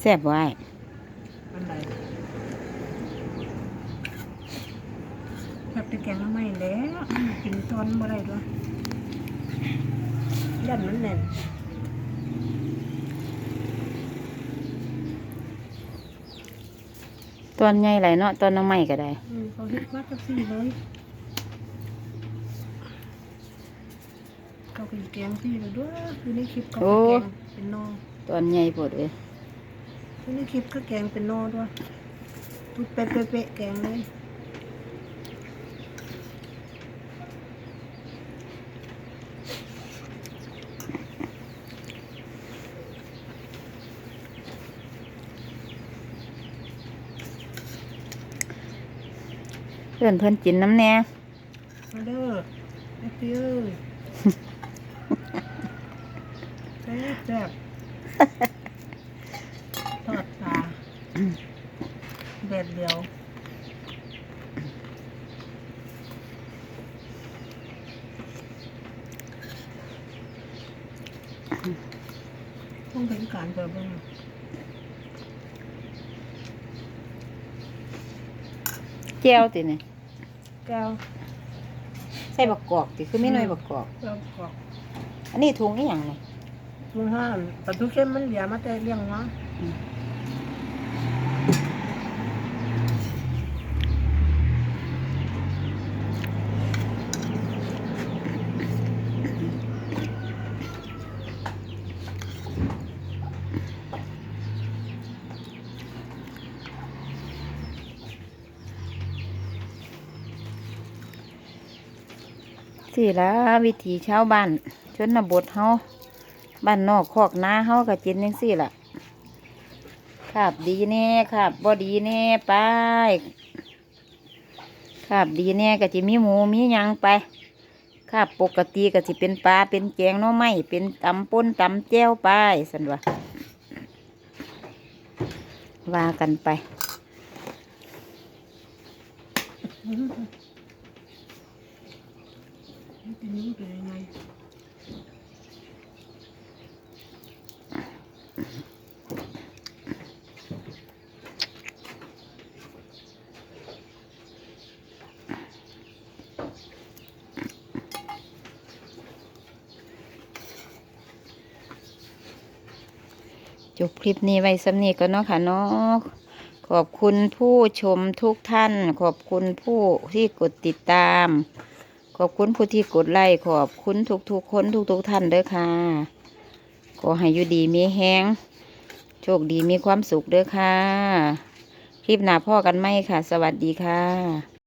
แซ่บไว้อันไหนแบบตะแกงมาใหม่แล้วกินตอนบ่ได้ด้วยยันมันแน่น ตอนใหญ่ไหลเนาะตอนน้ำใหม่ก็ได้อืมเขาเฮ็ดมาจักซี่เลยเขาก็อีแกงซี่เลยด้วยอยู่ในคลิปเขาก็แกงเป็นนอตอนใหญ่ปวดเลยอยู่ในคลิปก็แกงเป็นนอด้วยทุกเป๊ะๆๆแกงเลย เพื่อนเพื่อนกินน้ำแน่มาเด้อแม่พี่เอ้ยแซ่บแซ่บทอดปลาแดดเดียวต้องเป็นการแบบนี้ แก้วติเนี่ยแก้วใส่บักกอกติคือไม่น้อยบักกอก แก้วกรอกอันนี้ถุงนี่อย่างไงมึงห้ามปลาทูเข้มมันเหลือมาแต่เลี้ยงวะ สิละวิถีชาวบ้านชนบทเฮาบ้านนอกคอกนาเฮาก็กินจังซี่ล่ะครับดีแน่ครับบ่ดีแน่ไปครับดีแน่ก็จะมีหมูมียังไปครับปกติก็สิเป็นปลาเป็นแกงน้อไม้เป็นตำป่นตำแจ้วไปสันว่าว่ากันไป เป็นนี่เป็นยังไงจบคลิปนี้ไว้สำนีก็เนาะค่ะเนาะขอบคุณผู้ชมทุกท่าน ขอบคุณผู้ที่กดติดตาม ขอบคุณผู้ที่กดไลค์ขอบคุณทุกๆคนทุกๆท่านเด้อค่ะ ขอให้อยู่ดีมีแฮงโชคดีมีความสุขเด้อค่ะ คลิปหน้าพ่อกันไหมค่ะ สวัสดีค่ะ